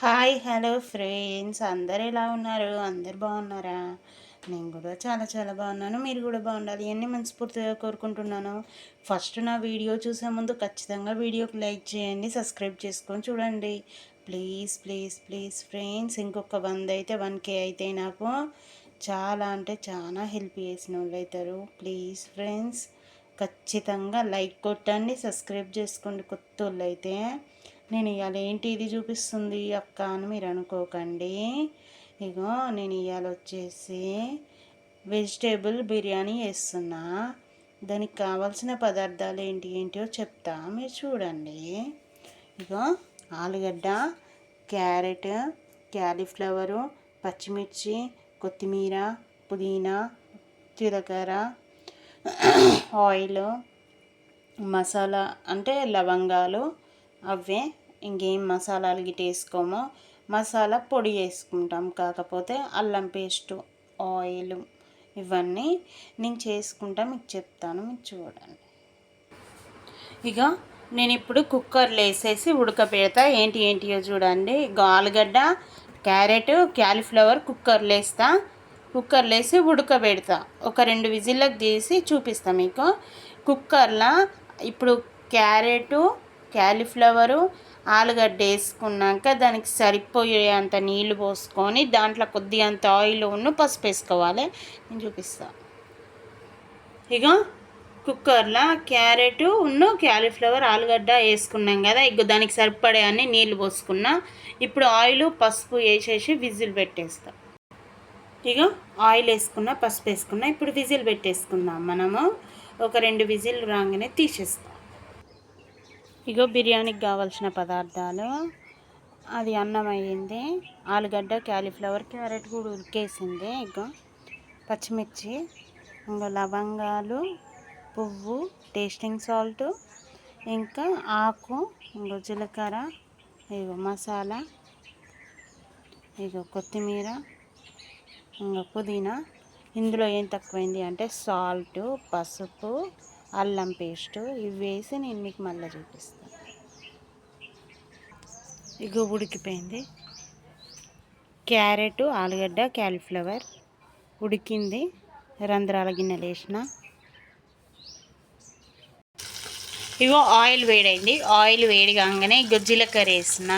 Hi hello friends. అందరు ఎలా ఉన్నారు? అందరు బాగున్నారా? నేను కూడా చాలా చాలా బాగున్నాను. మీరు కూడా బాగుండాలి. అన్నీ మనస్ఫూర్తిగా కోరుకుంటున్నాను. ఫస్ట్ నా వీడియో చూసే ముందు ఖచ్చితంగా వీడియోకి లైక్ చేయండి సబ్స్క్రైబ్ చేసుకొని చూడండి. ప్లీజ్ ప్లీజ్ ప్లీజ్ ఫ్రెండ్స్ ఇంకొక వంద అయితే వన్ కే అయితే నాకు చాలా అంటే చాలా హెల్ప్ చేసిన వాళ్ళు అవుతారు. ప్లీజ్ ఫ్రెండ్స్ ఖచ్చితంగా లైక్ కొట్టండి సబ్స్క్రైబ్ చేసుకోండి కొత్త వాళ్ళు అయితే. నేను ఇవాళ ఏంటి ఇది చూపిస్తుంది అక్క అని మీరు అనుకోకండి. ఇగో నేను ఇవాళ వచ్చేసి వెజిటేబుల్ బిర్యానీ వేస్తున్నా దానికి కావాల్సిన పదార్థాలు ఏంటి ఏంటో చెప్తా. మీరు చూడండి. ఇగో ఆలుగడ్డ క్యారెట్ క్యాలీఫ్లవరు పచ్చిమిర్చి కొత్తిమీర పుదీనా జీలకర్ర ఆయిల్ మసాలా అంటే లవంగాలు అవే ఇంకేం మసాలాలు గిట్ వేసుకోమో. మసాలా పొడి వేసుకుంటాం. కాకపోతే అల్లం పేస్ట్ ఆయిల్ ఇవన్నీ నేను చేసుకుంటా. మీకు చెప్తాను. మీరు చూడండి. ఇక నేను ఇప్పుడు కుక్కర్లో వేసేసి ఉడకబెడతా ఏంటి ఏంటియో చూడండి. ఆలుగడ్డ క్యారెట్ క్యాలీఫ్లవర్ కుక్కర్లో వేస్తా. కుక్కర్లో వేసి ఉడకబెడతా ఒక రెండు విజిల్లకు తీసి చూపిస్తా మీకు. కుక్కర్లో ఇప్పుడు క్యారెటు క్యాలీఫ్లవరు ఆలుగడ్డ వేసుకున్నాక దానికి సరిపోయేంత నీళ్ళు పోసుకొని దాంట్లో కొద్దిగా అంత ఆయిల్ ఉన్న పసుపు వేసుకోవాలి. నేను చూపిస్తాను ఇక కుక్కర్లో క్యారెట్ ఉన్న క్యాలీఫ్లవర్ ఆలుగడ్డ వేసుకున్నాం కదా ఇక దానికి సరిపడే అన్ని నీళ్ళు పోసుకున్నా ఇప్పుడు ఆయిల్ పసుపు వేసేసి విజిల్ పెట్టేస్తాం. ఇక ఆయిల్ వేసుకున్న పసుపు వేసుకున్నా ఇప్పుడు విజిల్ పెట్టేసుకుందాం మనము. ఒక రెండు విజిల్ రాగానే తీసేస్తాం. ఇగో బిర్యానీకి కావాల్సిన పదార్థాలు. అది అన్నం అయ్యింది ఆలుగడ్డ క్యాలీఫ్లవర్ క్యారెట్ కూడా ఉరికేసింది ఇగో పచ్చిమిర్చి ఇంకా లవంగాలు పువ్వు టేస్టింగ్ సాల్ట్ ఇంకా ఆకు ఇంకో జీలకర్ర ఇగో మసాలా ఇగో కొత్తిమీర ఇంకా పుదీనా. ఇందులో ఏం తక్కువైంది అంటే సాల్ట్ పసుపు అల్లం పేస్ట్ ఇవి వేసి నేను మీకు మళ్ళీ చూపిస్తాను. ఇగో ఉడికిపోయింది. క్యారెట్ ఆలుగడ్డ క్యాలీఫ్లవర్ ఉడికింది. రంధ్రాల గిన్నెలు వేసిన. ఇగో ఆయిల్ వేడైంది. ఆయిల్ వేడి కాగానే ఇగో జీలకర్ర వేసిన.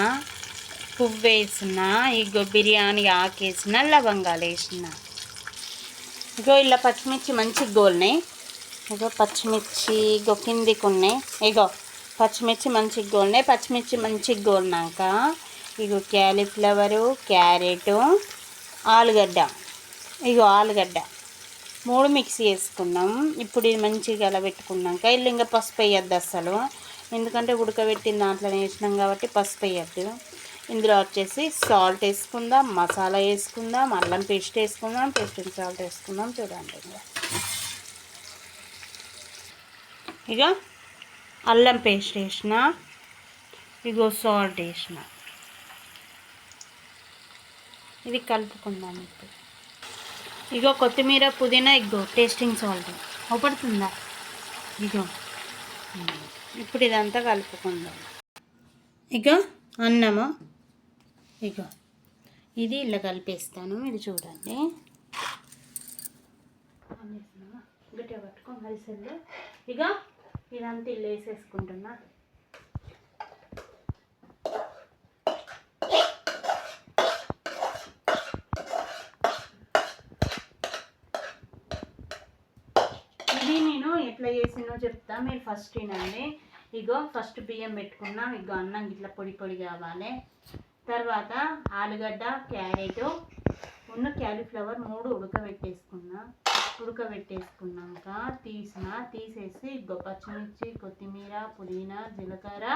పువ్వు వేసిన. ఇగో బిర్యానీ ఆకేసిన లవంగాలు వేసిన. ఇగో ఇలా పచ్చిమిర్చి మంచి గోల్నాయి. ఇగో పచ్చిమిర్చి ఇగో కిందికి ఉన్నాయి ఇగో పచ్చిమిర్చి మంచిగా గోలినాయి. పచ్చిమిర్చి మంచిగా గోలినాక ఇగో క్యాలీఫ్లవరు క్యారెట్ ఆలుగడ్డ. ఇగో ఆలుగడ్డ. మూడు మిక్సీ వేసుకున్నాం ఇప్పుడు ఇది మంచిగా గలబెట్టుకున్నాక ఇల్లు ఇంకా పసుపు వేయద్దు అసలు ఎందుకంటే ఉడకబెట్టిన దాంట్లో వేసినాం కాబట్టి పసుపు వేయద్దు. ఇందులో వచ్చేసి సాల్ట్ వేసుకుందాం మసాలా వేసుకుందాం అల్లం పేస్ట్ వేసుకుందాం పేస్ట్ సాల్ట్ వేసుకుందాం. చూడండి. ఇక అల్లం పేస్ట్ వేసిన ఇగో సాల్ట్ వేసిన. ఇది కలుపుకుందాం ఇప్పుడు. ఇగో కొత్తిమీర పుదీనా ఇగో టేస్టింగ్ సాల్ట్ అవపడుతుందా? ఇగో. ఇప్పుడు ఇదంతా కలుపుకుందాం. ఇక అన్నము. ఇగో. ఇది ఇలా కలిపేస్తాను. ఇది చూడండి. గట్టిగా ఇక ఇదంతా ఇల్లు వేసేసుకుంటున్నా. ఇది నేను ఎట్లా చేసినో చెప్తా మీరు ఫస్ట్ తినండి ఇగో ఫస్ట్ బియ్యం పెట్టుకున్నాం. ఇగో అన్నం ఇట్లా పొడి పొడి కావాలి. తర్వాత ఆలుగడ్డ క్యారెట్ ఉన్న క్యాలీఫ్లవర్ మూడు ఉడకబెట్టేసుకున్నా. ఉడకబెట్టేసుకున్నాక తీసిన తీసేసి పచ్చిమిర్చి కొత్తిమీర పుదీనా జీలకర్ర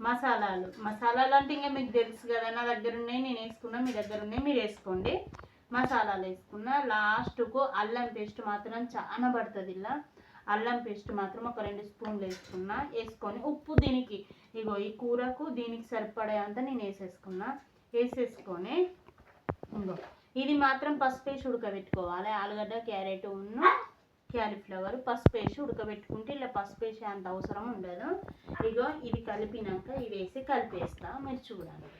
మసాలాలు. మసాలాలు అంటే ఇంకా మీకు తెలుసు కదా నా దగ్గర ఉన్నాయి నేను వేసుకున్నా మీ దగ్గర ఉన్నాయి మీరు వేసుకోండి. మసాలాలు వేసుకున్న లాస్ట్కు అల్లం పేస్ట్ మాత్రం చాలా పడుతుంది ఇలా. అల్లం పేస్ట్ మాత్రం ఒక రెండు స్పూన్లు వేసుకున్నా వేసుకొని ఉప్పు దీనికి ఇగో ఈ కూరకు దీనికి సరిపడే అంత నేను వేసేసుకున్నా. వేసేసుకొని ఇంకో ఇది మాత్రం పసుపు వేసి ఉడకబెట్టుకోవాలి. ఆలుగడ్డ క్యారెట్ ఉన్న క్యాలీఫ్లవర్ పసుపు వేసి ఉడకబెట్టుకుంటే ఇలా పసుపు వేసే అంత అవసరం ఉండదు. ఇగో ఇది కలిపినాక ఇవి వేసి కలిపేస్తా. మీరు చూడండి.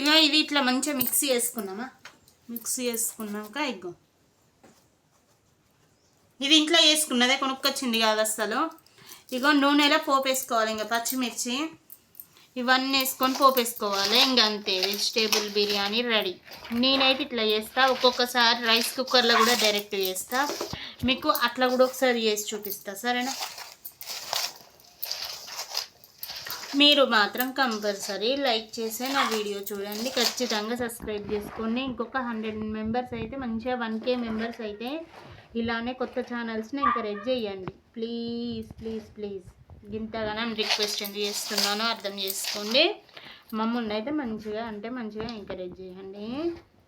ఇగో ఇది ఇట్లా మంచిగా మిక్సీ వేసుకున్నామా మిక్సీ చేసుకున్నాక ఇగో. ఇది ఇంట్లో వేసుకున్నదే కొనుక్కొచ్చింది కాదు అసలు. ఇగో నూనెలో పోపు వేసుకోవాలి ఇంకా పచ్చిమిర్చి. ఇవన్నీ వేసుకొని పోపు వేసుకోవాలి ఇంక అంతే. వెజిటేబుల్ బిర్యానీ రెడీ నేనైతే ఇట్లా చేస్తా. ఒక్కొక్కసారి రైస్ కుక్కర్లో కూడా డైరెక్ట్ చేస్తా. మీకు అట్లా కూడా ఒకసారి చేసి చూపిస్తా. సరేనా? మీరు మాత్రం కంపల్సరీ లైక్ చేసే నా వీడియో చూడండి. ఖచ్చితంగా సబ్స్క్రైబ్ చేసుకోండి. ఇంకొక హండ్రెడ్ మెంబర్స్ అయితే మంచిగా వన్ కే మెంబర్స్ అయితే ఇలానే కొత్త ఛానల్స్ని ఎంకరేజ్ చేయండి. ప్లీజ్ ప్లీజ్ ప్లీజ్ ఇంతగానో రిక్వెస్ట్ ఎందుకు చేస్తున్నానో అర్థం చేసుకోండి. మమ్మల్ని అయితే మంచిగా అంటే మంచిగా ఎంకరేజ్ చేయండి.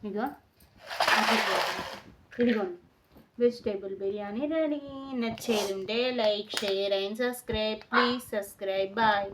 ఇగో ఇదిగోండి వెజిటేబుల్ బిర్యానీ రెడీ. నచ్చేది ఉంటే like share and subscribe. Please subscribe bye